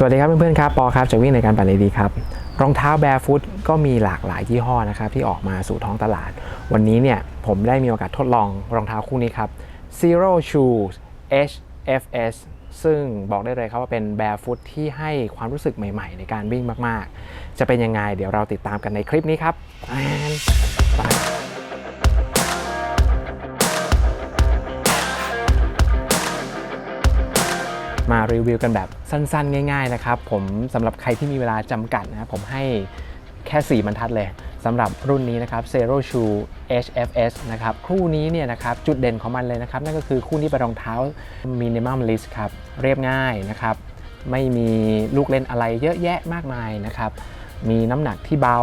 สวัสดีครับเพื่อนๆครับปอครับจากวิ่งในการปั่นเลยดีครับรองเท้าแบร์ฟุตก็มีหลากหลายยี่ห้อนะครับที่ออกมาสู่ท้องตลาด วันนี้เนี่ยผมได้มีโอกาสทดลองรองเท้าคู่นี้ครับ Zero Shoes HFS ซึ่งบอกได้เลยครับว่าเป็นแบร์ฟุตที่ให้ความรู้สึกใหม่ๆ ในการวิ่งมากๆ จะเป็นยังไงเดี๋ยวเราติดตามกันในคลิปนี้ครับ มารีวิวกันแบบสั้นๆ ง่าย ๆ นะครับ ผมสำหรับใครที่มีเวลาจำกัดนะครับผมให้แค่ 4 บรรทัดเลยสำหรับรุ่นนี้นะครับ Zero Shoe HFS นะครับคู่นี้เนี่ยนะครับจุดเด่นของมันเลยนะครับ นั่นก็คือคู่นี้เป็นรองเท้า Minimalist ครับเรียบง่ายนะครับ ไม่มีลูกเล่นอะไรเยอะแยะมากมายนะครับ มีน้ำหนักที่เบา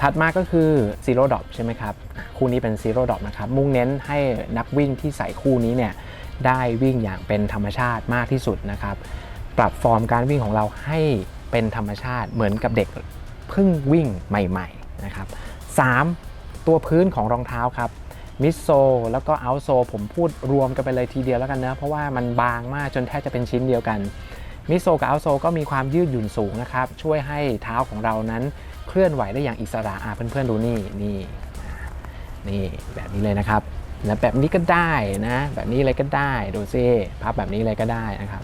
ถัดมาก็คือ Zero Drop ใช่ไหมครับ คู่นี้เป็น Zero Drop นะครับ มุ่งเน้นให้นักวิ่งที่ใส่คู่นี้เนี่ย ได้วิ่งอย่างเป็นธรรมชาติมากที่สุดนะครับ ปรับฟอร์มการวิ่งของเราให้เป็นธรรมชาติเหมือนกับเด็กเพิ่งวิ่งใหม่ๆนะครับ 3. ตัวพื้นของรองเท้าครับมิดโซแล้วก็เอาโซผมพูดรวมกันไปเลยทีเดียวแล้วกันนะเพราะว่ามันบางมากจนแทบจะเป็นชิ้นเดียวกันมิโซกับอัลโซก็มีความยืดหยุ่นสูงนะครับ ช่วยให้เท้าของเรานั้นเคลื่อนไหวได้อย่างอิสระอะเพื่อนๆดูนี่นี่นี่แบบนี้เลยนะครับ แล้วแบบนี้ก็ได้นะแบบนี้เลยก็ได้ดูซิพับแบบนี้เลยก็ได้นะครับ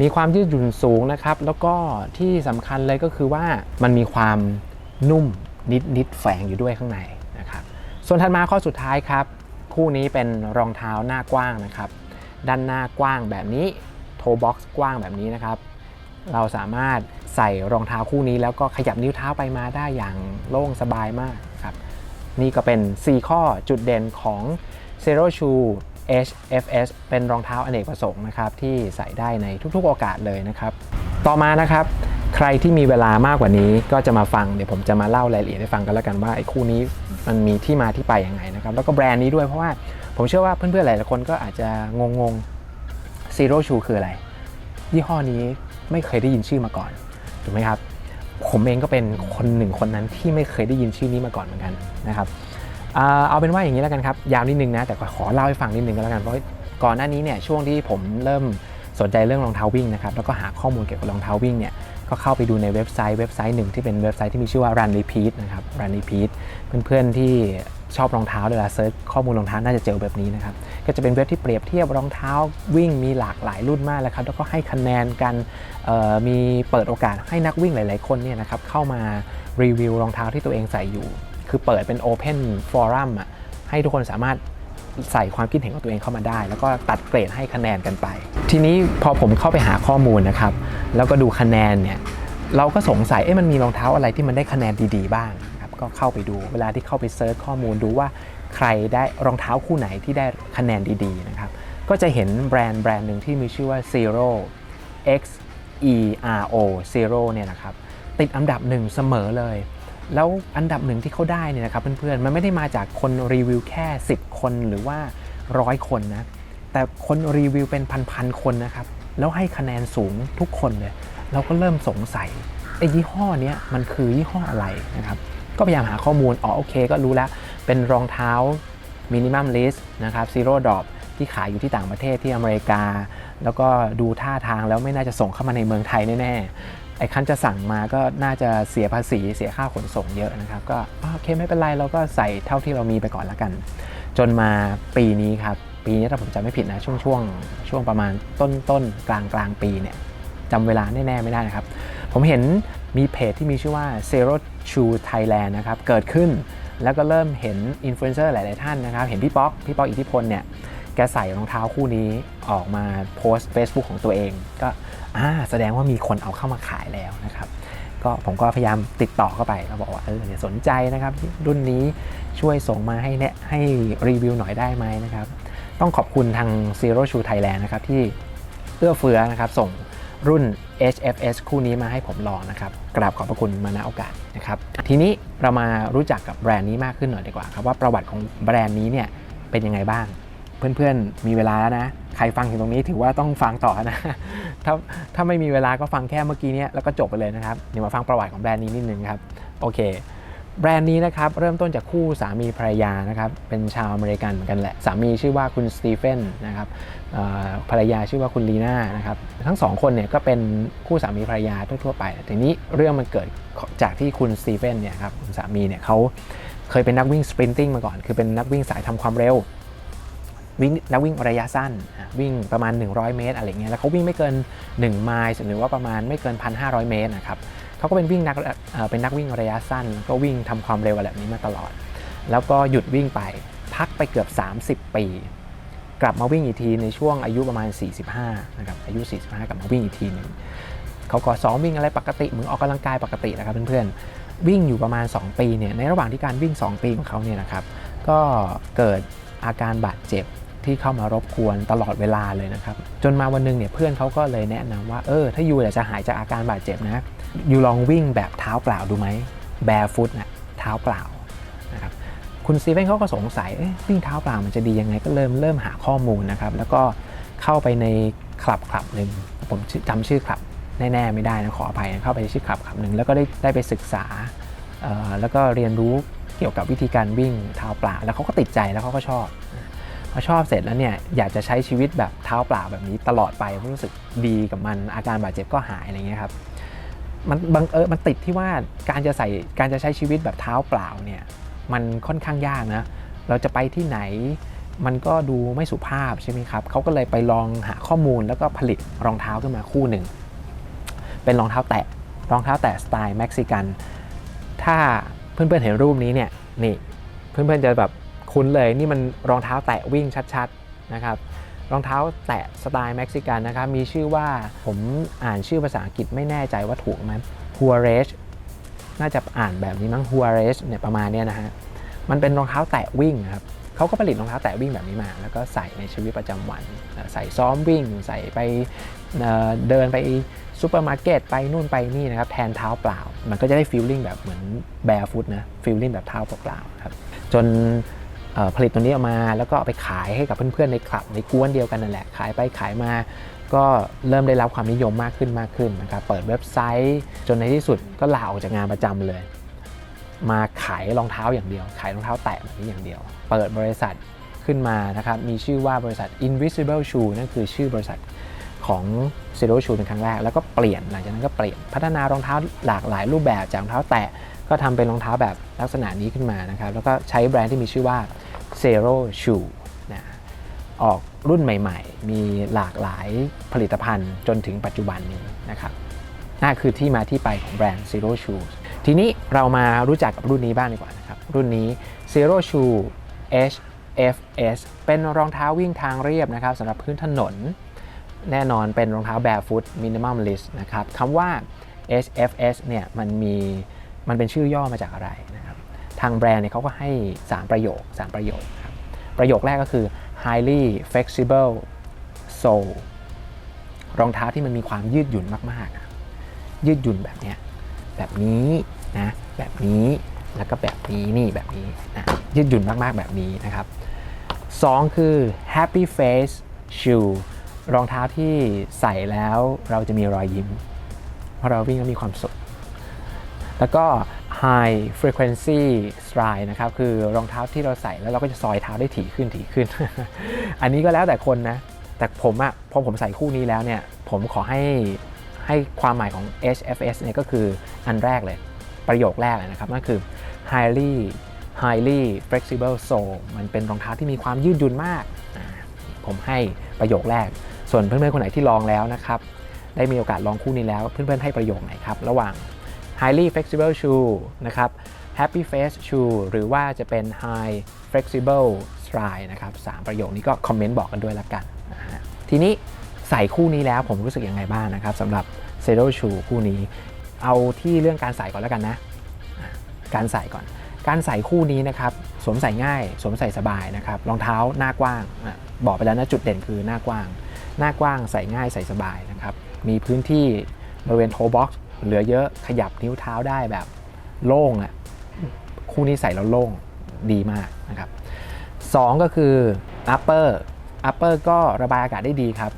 มีความยืดหยุ่นสูงนะครับ แล้วก็ที่สำคัญเลยก็คือว่ามันมีความนุ่มนิดๆแฝงอยู่ด้วยข้างในนะครับ ส่วนถัดมาข้อสุดท้ายครับ คู่นี้เป็นรองเท้าหน้ากว้างนะครับ ด้านหน้ากว้างแบบนี้โทบ็อกซ์กว้างแบบนี้นะครับ เราสามารถใส่รองเท้าคู่นี้ แล้วก็ขยับนิ้วเท้าไปมาได้อย่างโล่งสบายมากครับนี่ก็เป็น 4 ข้อจุดเด่นของ Zero Shoe HFS เป็นรองเท้าอเนกประสงค์นะครับที่ใส่ได้ในทุกๆโอกาสเลยนะครับ ต่อมานะครับ ใครที่มีเวลามากกว่านี้ก็จะมาฟังเดี๋ยวผมจะมาเล่ารายละเอียดให้ฟังกันแล้วกันว่าไอ้คู่นี้มันมีที่มาที่ไปยังไงนะครับ แล้วก็แบรนด์นี้ด้วยเพราะว่าผมเชื่อว่าเพื่อนๆหลายๆคนก็อาจจะงงๆ Zero Shoe คืออะไร ยี่ห้อนี้ไม่เคยได้ยินชื่อมาก่อนถูกไหมครับผมเองก็เป็นคนหนึ่งคนนั้นที่ไม่เคยได้ยินชื่อนี้มาก่อนเหมือนกันนะครับ เอาเป็นว่าอย่างนี้แล้วกันครับ ยาวนิดนึงนะ แต่ขอเล่าให้ฟังนิดนึงก็แล้วกัน เพราะก่อนหน้านี้เนี่ยช่วงที่ผมเริ่มสนใจเรื่องรองเท้าวิ่งนะครับ แล้วก็หาข้อมูลเกี่ยวกับรองเท้าวิ่งเนี่ย ก็เข้าไปดูในเว็บไซต์เว็บไซต์หนึ่งที่เป็นเว็บไซต์ที่มีชื่อว่า Run Repeat นะครับ Run Repeat เพื่อนๆที่ชอบรองเท้าเวลาเซิร์ชข้อมูลรองเท้าน่าจะเจอแบบนี้นะครับ ก็จะเป็นเว็บที่เปรียบเทียบรองเท้าวิ่งมีหลากหลายรุ่นมากเลยครับ แล้วก็ให้คะแนนกันมีเปิดโอกาสให้นักวิ่งหลาย ๆ คนเนี่ยนะครับเข้ามารีวิวรองเท้าที่ตัวเองใส่อยู่ คือเปิดเป็น Open Forum อะให้ทุกคนสามารถใส่ความคิดเห็นของตัวเองเข้ามาได้ แล้วก็ตัดเกรดให้คะแนนกันไป ทีนี้พอผมเข้าไปหาข้อมูลนะครับ แล้วก็ดูคะแนนเนี่ยเราก็สงสัยเอ๊ะมันมีรองเท้าอะไรที่มันได้คะแนนดีๆบ้างนะครับก็เข้าไปดูเวลาที่เข้าไปเซิร์ชข้อมูลดูว่าใครได้รองเท้าคู่ไหนที่ได้คะแนนดีๆนะครับก็จะเห็นแบรนด์แบรนด์หนึ่งที่มีชื่อว่า Zero X E R O Zero เนี่ยนะครับติดอันดับหนึ่งเสมอเลย แล้วอันดับหนึ่งที่เขาได้เนี่ยนะครับเพื่อนๆ มันไม่ได้มาจากคนรีวิวแค่ 10 คนหรือว่าร้อยคนนะ แต่คนรีวิวเป็นพันๆคนนะครับ แล้วให้คะแนนสูงทุกคนเลย เราก็เริ่มสงสัยไอ้ยี่ห้อเนี้ยมันคือยี่ห้ออะไรนะครับ ก็พยายามหาข้อมูล อ๋อโอเค ก็รู้แล้ว เป็นรองเท้ามินิมัมลิสนะครับซีโร่ดรอปที่ขายอยู่ที่ต่างประเทศที่อเมริกา แล้วก็ดูท่าทางแล้วไม่น่าจะส่งเข้ามาในเมืองไทยแน่ๆไอ้คันจะสั่งมาก็น่าจะเสียภาษีเสียค่าขนส่งเยอะนะครับ ก็โอเคไม่เป็นไรเราก็ใส่เท่าที่เรามีไปก่อนละกัน จนมาปีนี้ครับ ปีนี้ถ้าผมจำไม่ผิดนะช่วงช่วงช่วงประมาณต้นต้นกลางกลางปีเนี่ยจำเวลาแน่ๆไม่ได้นะครับ ผมเห็นมีเพจที่มีชื่อว่า Zero Shoe Thailand นะครับ เกิดขึ้นแล้วก็เริ่มเห็นอินฟลูเอนเซอร์หลาย ๆ ท่านนะครับ เห็นพี่ป๊อก พี่ป๊อกอิทธิพลเนี่ย แกใส่รองเท้าคู่นี้ออกมาโพสต์ Facebook ของตัวเอง ก็แสดงว่ามีคนเอาเข้ามาขายแล้วนะครับก็ผมก็พยายามติดต่อเข้าไปแล้วบอกว่าเออเนี่ยสนใจนะครับรุ่นนี้ช่วยส่งมาให้แนะให้รีวิวหน่อยได้ไหมนะครับ ต้องขอบคุณทาง Zero Shoe Thailand นะครับที่เอื้อเฟื้อนะครับส่งรุ่น HFS คู่นี้มาให้ผมลองนะครับ กราบขอบพระคุณมาณโอกาสนะครับ ทีนี้เรามารู้จักกับแบรนด์นี้มากขึ้นหน่อยดีกว่าครับว่าประวัติของแบรนด์นี้เนี่ยเป็นยังไงบ้าง เพื่อนๆ มีเวลาแล้วนะ ใครฟังถึงตรงนี้ถือว่าต้องฟังต่อนะ ถ้าถ้าไม่มีเวลาก็ฟังแค่เมื่อกี้เนี้แล้วก็จบไปเลยนะครับ เดี๋ยวมาฟังประวัติของแบรนด์นี้นิดนึงครับ โอเค แบรนด์นี้นะครับเริ่มต้นจากคู่สามีภรรยานะครับ เป็นชาวอเมริกันเหมือนกันแหละ สามีชื่อว่าคุณสตีเฟนนะครับภรรยาชื่อว่าคุณลีน่านะครับ ทั้งสองคนเนี่ยก็เป็นคู่สามีภรรยาทั่วๆไปทีนี้เรื่องมันเกิดจากที่คุณสตีเฟนเนี่ยครับคุณสามีเนี่ยเขาเคยเป็นนักวิ่งสปรินติ้งมาก่อน คือเป็นนักวิ่งสายทำความเร็ว วิ่งนักวิ่งระยะสั้น วิ่งประมาณ 100 เมตรอะไรเงี้ยแล้วเขาวิ่งไม่เกิน 1 ไมล์หรือว่าประมาณไม่เกิน 1,500 เมตรนะครับเขาก็เป็นวิ่งนักเป็นนักวิ่งระยะสั้น ก็วิ่งทำความเร็วแบบนี้มาตลอด แล้วก็หยุดวิ่งไปพักไปเกือบ 30 ปี กลับมาวิ่งอีกทีในช่วงอายุประมาณ 45นะครับอายุ 45 กลับมาวิ่งอีกทีหนึ่งเขาก็ซ้อมวิ่งอะไรปกติเหมือนออกกำลังกายปกติแหละครับเพื่อนๆวิ่งอยู่ประมาณ 2 ปีเนี่ยในระหว่างที่การวิ่ง 2 ปีของเขาเนี่ยนะครับก็เกิดอาการบาดเจ็บ ที่เข้ามารบกวนตลอดเวลาเลยนะครับ จนมาวันหนึงเนี่ยเพื่อนเขาก็เลยแนะนำว่าเออถ้ายูอยากจะหายจากอาการบาดเจ็บนะยูลองวิ่งแบบเท้าเปล่าดูไหมแบร์ฟุตนะเท้าเปล่านะครับคุณซีเว่นเขาก็สงสัยเอ๊ะวิ่งเท้าเปล่ามันจะดียังไงก็เริ่มเริ่มหาข้อมูลนะครับแล้วก็เข้าไปในคลับคลับหนึ่งผมชื่อจำชื่อคลับแน่ๆไม่ได้นะขออภัยนะเข้าไปในชื่อคลับคลับหนึ่งแล้วก็ได้ได้ไปศึกษาแล้วก็เรียนรู้เกี่ยวกับวิธีการวิ่งเท้าเปล่า แล้วเขาก็ติดใจแล้วเขาก็ชอบ พอชอบเสร็จแล้วเนี่ยอยากจะใช้ชีวิตแบบเท้าเปล่าแบบนี้ตลอดไปรู้สึกดีกับมันอาการบาดเจ็บก็หายอะไรเงี้ยครับมันบังเออมันติดที่ว่าการจะใส่การจะใช้ชีวิตแบบเท้าเปล่าเนี่ยมันค่อนข้างยากนะเราจะไปที่ไหนมันก็ดูไม่สุภาพใช่ไหมครับเขาก็เลยไปลองหาข้อมูลแล้วก็ผลิตรองเท้าขึ้นมาคู่หนึ่ง เป็นรองเท้าแตะรองเท้าแตะสไตล์เม็กซิกัน ถ้าเพื่อนๆเห็นรูปนี้เนี่ยนี่เพื่อนๆจะแบบ คุ้นเลยนี่มันรองเท้าแตะวิ่งชัดๆนะครับรองเท้าแตะสไตล์เม็กซิกันนะครับมีชื่อว่าผมอ่านชื่อภาษาอังกฤษไม่แน่ใจว่าถูกไหม h u a r e s น่าจะอ่านแบบนี้มั้ง h u a r e s เนี่ยประมาณเนี้ยนะฮะมันเป็นรองเท้าแตะวิ่งครับเขาก็ผลิตรองเท้าแตะวิ่งแบบนี้มา แล้วก็ใส่ในชีวิตประจำวัน ใส่ซ้อมวิ่ง ใส่ไปเเดินไปซูเปอร์มาร์เก็ตไปนู่นไปนี่นะครับแทนเท้าเปล่า มันก็จะได้ฟีลลิ่งแบบเหมือนแบร์ฟุตนะฟีลลิ่งแบบเท้าเปล่าครับจน ผลิตตัวนี้ออกมา แล้วก็เอาไปขายให้กับเพื่อนๆในคลับในกวนเดียวกันนั่นแหละ ขายไปขายมา ก็เริ่มได้รับความนิยมมากขึ้นมากขึ้นนะครับเปิดเว็บไซต์จนในที่สุดก็ลาออกจากงานประจำเลย มาขายรองเท้าอย่างเดียว ขายรองเท้าแตะแบบนี้อย่างเดียว เปิดบริษัทขึ้นมานะครับมีชื่อว่าบริษัท Invisible Shoe นั่นคือชื่อบริษัทของ Zero Shoe เป็นครั้งแรกแล้วก็เปลี่ยนหลังจากนั้นก็เปลี่ยนพัฒนารองเท้าหลากหลายรูปแบบจากรองเท้าแตะก็ทำเป็นรองเท้าแบบลักษณะนี้ขึ้นมานะครับแล้วก็ใช้แบรนด์ที่มีชื่อว่า Zero Shoe นะออกรุ่นใหม่ๆ มีหลากหลายผลิตภัณฑ์จนถึงปัจจุบันนี้นะครับนั่นคือที่มาที่ไปของแบรนด์ Zero Shoes ทีนี้เรามารู้จักกับรุ่นนี้บ้างดีกว่านะครับ รุ่นนี้ Zero Shoe HFS เป็นรองเท้าวิ่งทางเรียบนะครับสำหรับพื้นถนน แน่นอนเป็นรองเท้า barefoot minimalist นะครับคำว่า HFS เนี่ยมันมีมันเป็นชื่อย่อมาจากอะไร ทางแบรนด์เนี่ยเขาก็ให้ 3 ประโยค 3 ประโยคครับประโยคแรกก็คือ highly flexible sole รองเท้าที่มันมีความยืดหยุ่นมากๆ ยืดหยุ่นแบบเนี้ยแบบนี้นะแบบนี้แล้วก็แบบนี้นี่แบบนี้นะยืดหยุ่นมากๆแบบนี้นะครับสองคือ happy face shoe รองเท้าที่ใส่แล้วเราจะมีรอยยิ้ม เพราะเราวิ่งแล้วมีความสุข แล้วก็ high frequency stride นะครับ คือรองเท้าที่เราใส่แล้วเราก็จะซอยเท้าได้ถี่ขึ้นถี่ขึ้น อันนี้ก็แล้วแต่คนนะ แต่ผมอะพอผมใส่คู่นี้แล้วเนี่ย ผมขอให้ให้ความหมายของ HFS เนี่ยก็คืออันแรกเลย ประโยคแรกเลยนะครับนั่นคือ highly highly flexible sole มันเป็นรองเท้าที่มีความยืดหยุ่นมาก ผมให้ประโยคแรก ส่วนเพื่อนๆคนไหนที่ลองแล้วนะครับ ได้มีโอกาสลองคู่นี้แล้ว เพื่อนๆให้ประโยคไหนครับ ระหว่าง highly flexible shoe นะครับ happy face shoe หรือว่าจะเป็น high flexible stride นะครับสามประโยคนี้ก็คอมเมนต์บอกกันด้วยละกันนะทีนี้ใส่คู่นี้แล้วผมรู้สึกยังไงบ้างนะครับสำหรับ Zero Shoe คู่นี้ เอาที่เรื่องการใส่ก่อนแล้วกันนะ การใส่ก่อน การใส่คู่นี้นะครับสวมใส่ง่าย สวมใส่สบายนะครับรองเท้าหน้ากว้าง บอกไปแล้วนะจุดเด่นคือหน้ากว้าง หน้ากว้างใส่ง่ายใส่สบายนะครับมีพื้นที่บริเวณโทบ็อกซ์ เหลือเยอะขยับนิ้วเท้าได้แบบโล่งอะคู่นี้ใส่แล้วโล่งดีมากนะครับสองก็คือ upper upper ก็ระบายอากาศได้ดีครับ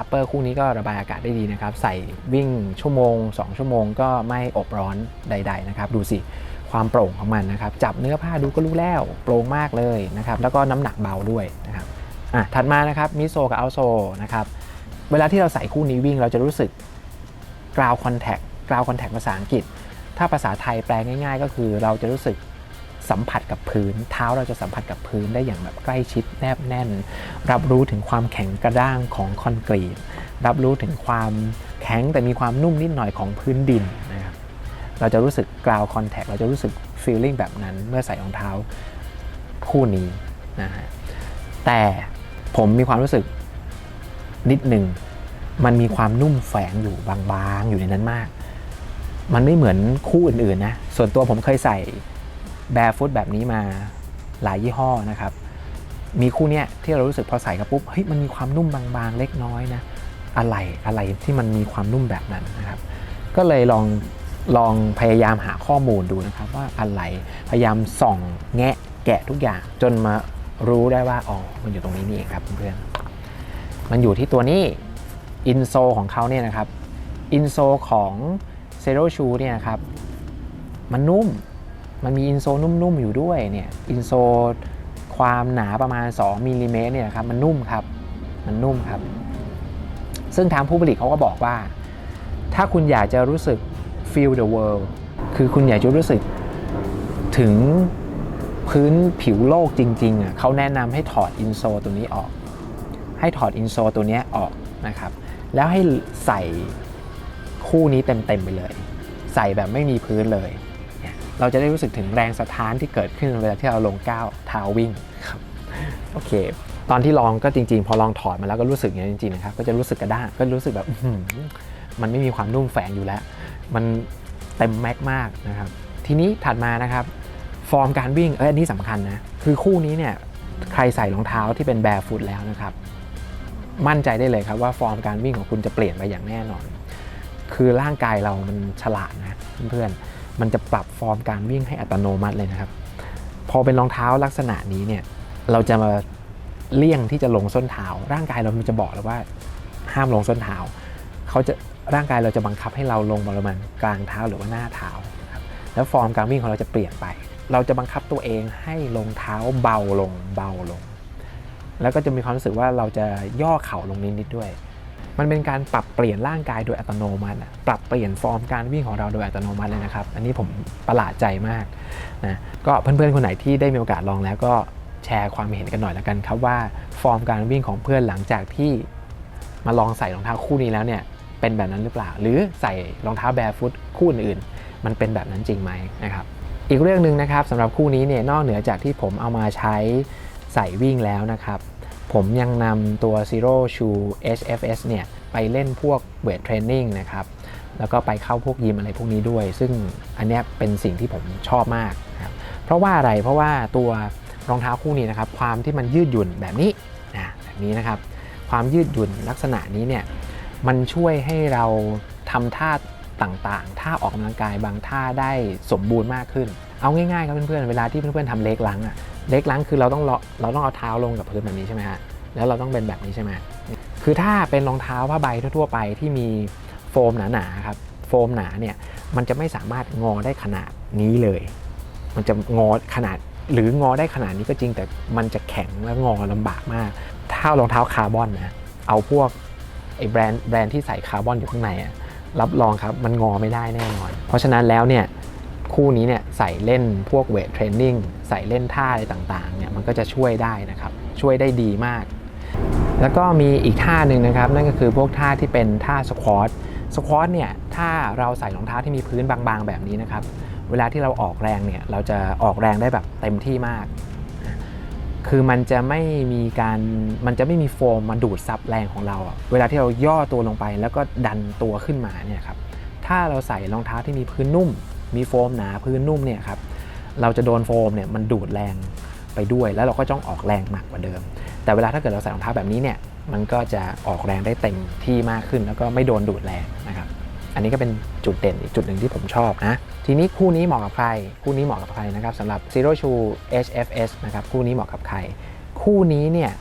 upper คู่นี้ก็ระบายอากาศได้ดีนะครับ ใส่วิ่งชั่วโมง 2 ชั่วโมงก็ไม่อบร้อนใด ๆ นะครับ ดูสิความโปร่งของมันนะครับ จับเนื้อผ้าดูก็รู้แล้วโปร่งมากเลยนะครับ แล้วก็น้ำหนักเบาด้วยนะครับอะถัดมานะครับมิโซกับอัลโซนะครับ เวลาที่เราใส่คู่นี้วิ่งเราจะรู้สึกกราวคอนแทค กราวคอนแทคภาษาอังกฤษ ถ้าภาษาไทยแปลง่าย ๆ ก็คือเราจะรู้สึกสัมผัสกับพื้น เท้าเราจะสัมผัสกับพื้นได้อย่างแบบใกล้ชิดแนบแน่น รับรู้ถึงความแข็งกระด้างของคอนกรีต รับรู้ถึงความแข็งแต่มีความนุ่มนิดหน่อยของพื้นดินนะครับเราจะรู้สึกกราวคอนแทคเราจะรู้สึกฟีลลิ่งแบบนั้นเมื่อใส่รองเท้าคู่นี้นะฮะแต่ผมมีความรู้สึกนิดหนึ่งมันมีความนุ่มแฝงอยู่บางๆ อยู่ในนั้นมาก มันไม่เหมือนคู่อื่นๆนะ ส่วนตัวผมเคยใส่แบร์ฟุตแบบนี้มาหลายยี่ห้อนะครับ มีคู่เนี้ยที่เรารู้สึกพอใส่กับปุ๊บ เฮ้ย มันมีความนุ่มบางๆ เล็กน้อยนะ อะไรอะไรที่มันมีความนุ่มแบบนั้นนะครับ ก็เลยลองลองพยายามหาข้อมูลดูนะครับว่าอะไร พยายามส่องแงะแกะทุกอย่างจนมารู้ได้ว่า อ๋อ มันอยู่ตรงนี้นี่เองครับเพื่อนมันอยู่ที่ตัวนี้ อินโซของเขาเนี่ยนะครับ อินโซของ เซโรชูเนี่ยครับมันนุ่มมันมีอินโซนุ่มๆอยู่ด้วยเนี่ยอินโซความหนาประมาณ 2มิลลิเมตรเนี่ยครับมันนุ่มครับมันนุ่มครับ ซึ่งทางผู้ผลิตเขาก็บอกว่า ถ้าคุณอยากจะรู้สึก feel the world คือคุณอยากจะรู้สึกถึงพื้นผิวโลกจริงๆอะเขาแนะนำให้ถอดอินโซตัวนี้ออก ให้ถอดอินโซตัวนี้ออกนะครับ แล้วให้ใส่ คู่นี้เต็มๆไปเลย ใส่แบบไม่มีพื้นเลยเนี่ยเราจะได้รู้สึกถึงแรงสะท้านที่เกิดขึ้นเวลาที่เราลงก้าวเท้าวิ่งครับโอเค ตอนที่ลองก็จริงๆ พอลองถอดมาแล้วก็รู้สึกอย่างนี้จริงๆนะครับก็จะรู้สึกกระด้างก็รู้สึกแบบอื้อหือมันไม่มีความนุ่มแฝงอยู่แล้ว มันเต็มแม็กมากนะครับ ทีนี้ถัดมานะครับ ฟอร์มการวิ่งเอออันนี้สำคัญนะ คือคู่นี้เนี่ยใครใส่รองเท้าที่เป็นแบร์ฟุตแล้วนะครับ มั่นใจได้เลยครับว่าฟอร์มการวิ่งของคุณจะเปลี่ยนไปอย่างแน่นอน คือร่างกายเรามันฉลาดนะเพื่อนๆมันจะปรับฟอร์มการวิ่งให้อัตโนมัติเลยนะครับ พอเป็นรองเท้าลักษณะนี้เนี่ยเราจะมาเลี่ยงที่จะลงส้นเท้า ร่างกายเรามันจะบอกเลยว่าห้ามลงส้นเท้าเขาจะร่างกายเราจะบังคับให้เราลงบริเวณกลางเท้าหรือว่าหน้าเท้าครับแล้วฟอร์มการวิ่งของเราจะเปลี่ยนไป เราจะบังคับตัวเองให้ลงเท้าเบาลงเบาลง แล้วก็จะมีความรู้สึกว่าเราจะย่อเข่าลงนิดๆด้วย มันเป็นการปรับเปลี่ยนร่างกายโดยอัตโนมัติปรับเปลี่ยนฟอร์มการวิ่งของเราโดยอัตโนมัติเลยนะครับ อันนี้ผมประหลาดใจมากนะก็เพื่อนๆคนไหนที่ได้มีโอกาสลองแล้วก็แชร์ความเห็นกันหน่อยละกันครับว่าฟอร์มการวิ่งของเพื่อนหลังจากที่มาลองใส่รองเท้าคู่นี้แล้วเนี่ยเป็นแบบนั้นหรือเปล่า หรือใส่รองเท้าแบร์ฟุตคู่อื่นๆมันเป็นแบบนั้นจริงไหมนะครับอีกเรื่องหนึ่งนะครับสำหรับคู่นี้เนี่ยนอกเหนือจากที่ผมเอามาใช้ใส่วิ่งแล้วนะครับ ผมยังนำตัว Zero Shoe HFS เนี่ยไปเล่นพวกเวทเทรนนิ่งนะครับ แล้วก็ไปเข้าพวกยิมอะไรพวกนี้ด้วย ซึ่งอันนี้เป็นสิ่งที่ผมชอบมากนะครับเพราะว่าอะไรเพราะว่าตัวรองเท้าคู่นี้นะครับ ความที่มันยืดหยุ่นแบบนี้นะแบบนี้นะครับ ความยืดหยุ่นลักษณะนี้เนี่ยมันช่วยให้เราทำท่าต่างๆ ท่าออกกำลังกายบางท่าได้สมบูรณ์มากขึ้น เอาง่ายๆครับเพื่อนๆ เวลาที่เพื่อนๆทำเล็กลังอะเล็กลังคือเราต้องเลาเราต้องเอาเท้าลงกับพื้นแบบนี้ใช่ไหมฮะ แล้วเราต้องเป็นแบบนี้ใช่ไหมคือถ้าเป็นรองเท้าผ้าใบทั่วๆไปที่มีโฟมหนาๆครับ โฟมหนาเนี่ยมันจะไม่สามารถงอได้ขนาดนี้เลย มันจะงอขนาดหรืองอได้ขนาดนี้ก็จริงแต่มันจะแข็งและงอลำบากมาก ถ้ารองเท้าคาร์บอนนะเอาพวกไอ้แบรนด์แบรนด์ที่ใส่คาร์บอนอยู่ข้างในอะรับรองครับมันงอไม่ได้แน่นอน เพราะฉะนั้นแล้วเนี่ย คู่นี้เนี่ยใส่เล่นพวกเวทเทรนนิ่งใส่เล่นท่าอะไรต่างๆเนี่ยมันก็จะช่วยได้นะครับช่วยได้ดีมาก แล้วก็มีอีกท่าหนึ่งนะครับ นั่นก็คือพวกท่าที่เป็นท่าสควอตสควอตเนี่ยถ้าเราใส่รองเท้าที่มีพื้นบางๆ แบบนี้นะครับ เวลาที่เราออกแรงเนี่ยเราจะออกแรงได้แบบเต็มที่มาก คือมันจะไม่มีการมันจะไม่มีโฟมมาดูดซับแรงของเรา เวลาที่เราย่อตัวลงไปแล้วก็ดันตัวขึ้นมาเนี่ยครับถ้าเราใส่รองเท้าที่มีพื้นนุ่ม มีโฟมหนาพื้นนุ่มเนี่ยครับเราจะโดนโฟมเนี่ยมันดูดแรงไปด้วย แล้วเราก็ต้องออกแรงหนักกว่าเดิม แต่เวลาถ้าเกิดเราใส่รองเท้าแบบนี้เนี่ยมันก็จะออกแรงได้เต็มที่มากขึ้น แล้วก็ไม่โดนดูดแรงนะครับ อันนี้ก็เป็นจุดเด่นอีกจุดหนึ่งที่ผมชอบนะ ทีนี้คู่นี้เหมาะกับใคร คู่นี้เหมาะกับใครนะครับสำหรับ Zero Shoe HFS นะครับคู่นี้เหมาะกับใคร คู่นี้เนี่ย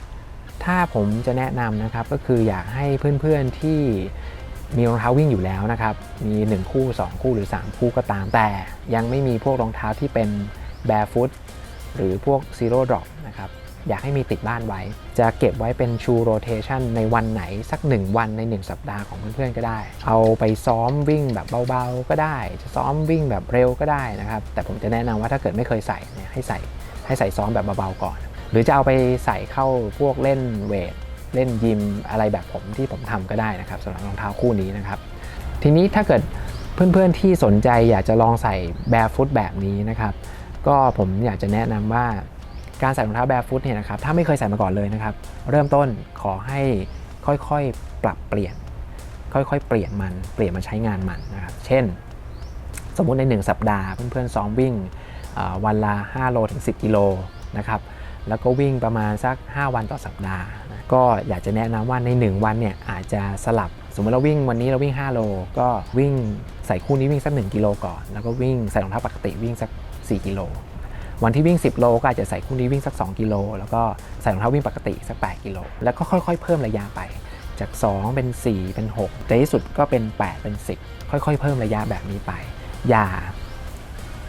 ถ้าผมจะแนะนำนะครับก็คืออยากให้เพื่อนๆที่ มีรองเท้าวิ่งอยู่แล้วนะครับ มี 1 คู่ 2 คู่หรือ 3 คู่ก็ตามแต่ยังไม่มีพวกรองเท้าที่เป็น barefoot หรือพวก zero drop นะครับ อยากให้มีติดบ้านไว้ จะเก็บไว้เป็นชูโรเทชันในวันไหนสัก 1 วันใน 1 สัปดาห์ของเพื่อนๆก็ได้ เอาไปซ้อมวิ่งแบบเบาๆก็ได้ จะซ้อมวิ่งแบบเร็วก็ได้นะครับ แต่ผมจะแนะนำว่าถ้าเกิดไม่เคยใส่เนี่ยให้ใส่ให้ใส่ซ้อมแบบเบาๆก่อน หรือจะเอาไปใส่เข้าพวกเล่นเวท เล่นยิมอะไรแบบผมที่ผมทำก็ได้นะครับสำหรับรองเท้าคู่นี้นะครับ ทีนี้ถ้าเกิดเพื่อนๆที่สนใจอยากจะลองใส่ barefoot แบบนี้นะครับ ก็ผมอยากจะแนะนำว่าการใส่รองเท้า barefoot เนี่ยนะครับถ้าไม่เคยใส่มาก่อนเลยนะครับ เริ่มต้นขอให้ค่อยๆปรับเปลี่ยน ค่อยๆ เปลี่ยนมันเปลี่ยนมาใช้งานมันนะครับ เช่น สมมุติใน 1 สัปดาห์เพื่อนๆซ้อมวิ่งวันละ5โลถึง 10 กิโลนะครับแล้วก็วิ่งประมาณสัก 5 วันต่อสัปดาห์นะ ก็อยากจะแนะนำว่าใน 1 วันเนี่ยอาจจะสลับสมมติเราวิ่งวันนี้เราวิ่ง 5 โล ก็วิ่งใส่คู่นี้วิ่งสัก 1 กิโลก่อน แล้วก็วิ่งใส่รองเท้าปกติวิ่งสัก 4 กิโล วันที่วิ่ง 10 โลก็อาจจะใส่คู่นี้วิ่งสัก 2 กิโล แล้วก็ใส่รองเท้าวิ่งปกติสัก 8 กิโล แล้วก็ค่อยๆ เพิ่มระยะไป จาก 2 เป็น 4 เป็น6ในที่สุดก็เป็น 8 เป็น 10 ค่อยๆ เพิ่มระยะแบบนี้ไป อย่า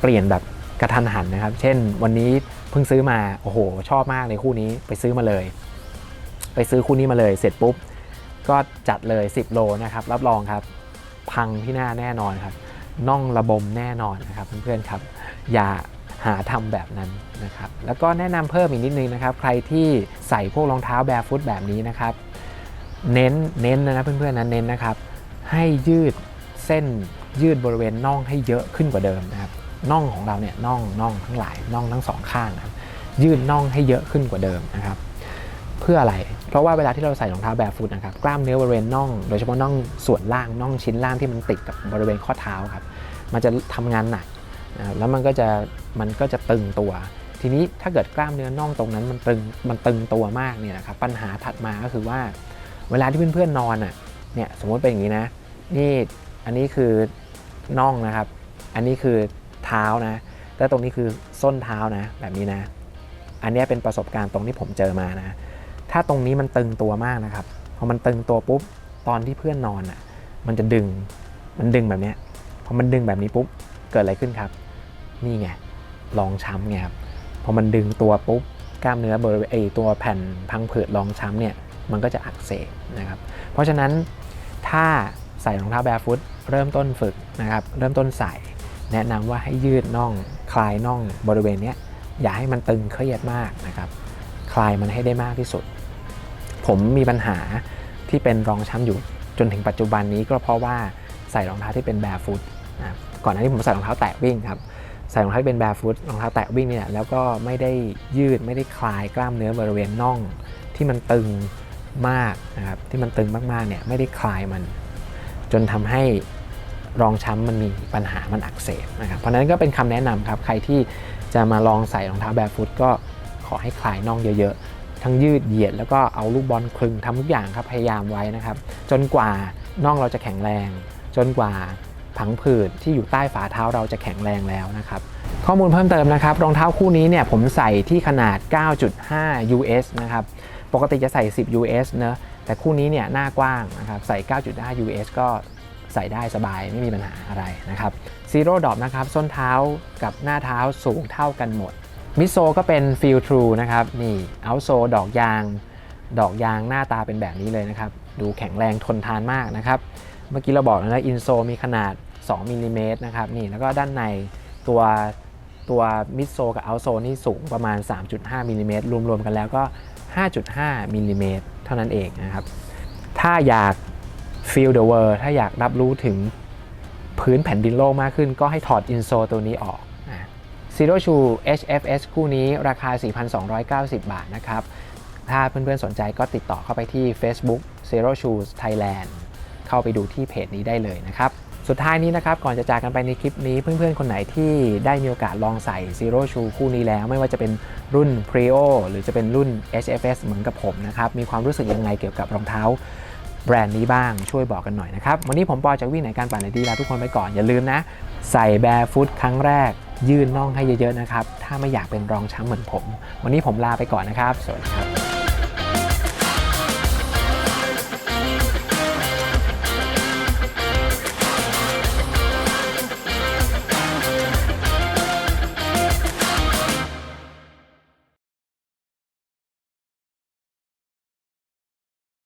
เปลี่ยนแบบกระทันหันนะครับ เช่น วันนี้เพิ่งซื้อมา โอ้โห ชอบมากในคู่นี้ไปซื้อมาเลย ไปซื้อคู่นี้มาเลยเสร็จปุ๊บ ก็จัดเลย 10 โลนะครับรับรองครับ พังที่หน้าแน่นอนครับน่องระบมแน่นอนนะครับเพื่อนๆครับ อย่าหาทำแบบนั้นนะครับ แล้วก็แนะนำเพิ่มอีกนิดนึงนะครับ ใครที่ใส่พวกรองเท้าแบร์ฟุตแบบนี้นะครับ เน้นเน้นนะเพื่อนๆนะเน้นนะครับ ให้ยืดเส้นยืดบริเวณน่องให้เยอะขึ้นกว่าเดิมนะครับน่องของเราเนี่ยน่องน่องทั้งหลายน่องทั้งสองข้างนะยืดน่องให้เยอะขึ้นกว่าเดิมนะครับ เพื่ออะไร เพราะว่าเวลาที่เราใส่รองเท้าแบร์ฟุตนะครับกล้ามเนื้อบริเวณน่อง โดยเฉพาะน่องส่วนล่างน่องชิ้นล่างที่มันติดกับบริเวณข้อเท้าครับมันจะทำงานหนักแล้วมันก็จะมันก็จะตึงตัว ทีนี้ถ้าเกิดกล้ามเนื้อน่องตรงนั้นมันตึงมันตึงตัวมากเนี่ยนะครับปัญหาถัดมาก็คือว่า เวลาที่เพื่อนๆนอนอะเนี่ยสมมติเป็นอย่างนี้นะนี่อันนี้คือน่องนะครับ อันนี้คือเท้านะแล้วตรงนี้คือส้นเท้านะ แบบนี้นะ อันนี้เป็นประสบการณ์ตรงที่ผมเจอมานะ ถ้าตรงนี้มันตึงตัวมากนะครับ พอมันตึงตัวปุ๊บ ตอนที่เพื่อนนอนอะ มันจะดึง มันดึงแบบเนี้ย พอมันดึงแบบนี้ปุ๊บ เกิดอะไรขึ้นครับ นี่ไง รองช้ำไงครับ พอมันดึงตัวปุ๊บ กล้ามเนื้อบริเวณไอตัวแผ่นพังผืดรองช้ำเนี่ย มันก็จะอักเสบนะครับ เพราะฉะนั้นถ้าใส่รองเท้าแบร์ฟุตเริ่มต้นฝึกนะครับ เริ่มต้นใส่ แนะนำว่าให้ยืดน่อง คลายน่องบริเวณเนี้ย อย่าให้มันตึงเครียดมากนะครับ คลายมันให้ได้มากที่สุด ผมมีปัญหาที่เป็นรองช้ำอยู่จนถึงปัจจุบันนี้ก็เพราะว่าใส่รองเท้าที่เป็นแบร์ฟุตนะก่อนหน้านี้ผมใส่รองเท้าแตะวิ่งครับใส่รองเท้าที่เป็นแบร์ฟุตรองเท้าแตะวิ่งเนี่ยแล้วก็ไม่ได้ยืดไม่ได้คลายกล้ามเนื้อบริเวณน่อง ที่มันตึงมากนะครับที่มันตึงมากๆเนี่ยไม่ได้คลายมัน จนทำให้รองช้ำมันมีปัญหามันอักเสบนะครับเพราะนั้นก็เป็นคำแนะนำครับใครที่จะมาลองใส่รองเท้าแบร์ฟุตก็ขอให้คลายน่องเยอะๆ ทั้งยืดเหยียด แล้วก็เอาลูกบอลคลึงทำทุกอย่างครับพยายามไว้นะครับ จนกว่าน่องเราจะแข็งแรง จนกว่าผังผืดที่อยู่ใต้ฝ่าเท้าเราจะแข็งแรงแล้วนะครับ ข้อมูลเพิ่มเติมนะครับ รองเท้าคู่นี้เนี่ยผมใส่ที่ขนาด 9.5 US นะครับปกติจะใส่ 10 US เนอะแต่คู่นี้เนี่ยหน้ากว้างนะครับใส่ 9.5 US ก็ใส่ได้สบายไม่มีปัญหาอะไรนะครับ Zero Drop นะครับส้นเท้ากับหน้าเท้าสูงเท่ากันหมด มิโซก็เป็น Feel True นะครับนี่เอาโซดอกยาง ดอกยางหน้าตาเป็นแบบนี้เลยนะครับ ดูแข็งแรงทนทานมากนะครับ เมื่อกี้เราบอกแล้วนะอินโซมีขนาด 2มิลลิเมตรนะครับนี่แล้วก็ด้านในตัวตัวมิโซกับเอาโซนี่สูงประมาณ 3.5มิลลิเมตรรวมๆกันแล้วก็ 5.5มิลลิเมตรเท่านั้นเองนะครับ ถ้าอยาก feel the world ถ้าอยากรับรู้ถึงพื้นแผ่นดินโลกมากขึ้น ก็ให้ถอดอินโซตัวนี้ออก Zero Shoe HFS คู่นี้ราคา 4,290 บาทนะครับ ถ้าเพื่อนๆสนใจก็ติดต่อเข้าไปที่ Facebook Zero Shoes Thailand เข้าไปดูที่เพจนี้ได้เลยนะครับ สุดท้ายนี้นะครับ ก่อนจะจากกันไปในคลิปนี้เพื่อนๆ คนไหนที่ได้มีโอกาสลองใส่ Zero Shoe คู่นี้แล้ว ไม่ว่าจะเป็นรุ่น Prio หรือจะเป็นรุ่น HFS เหมือนกับผมนะครับ มีความรู้สึกยังไงเกี่ยวกับรองเท้า แบรนด์นี้บ้างช่วยบอกกันหน่อยนะครับ วันนี้ผมปอจากวิ่งไหนการปั่นไหนดีลาทุกคนไปก่อนอย่าลืมนะ ใส่แบร์ฟุตครั้งแรก ยื่นน่องให้เยอะๆนะครับ ถ้าไม่อยากเป็นรองช้ำเหมือนผม วันนี้ผมลาไปก่อนนะครับ สวัสดีครับ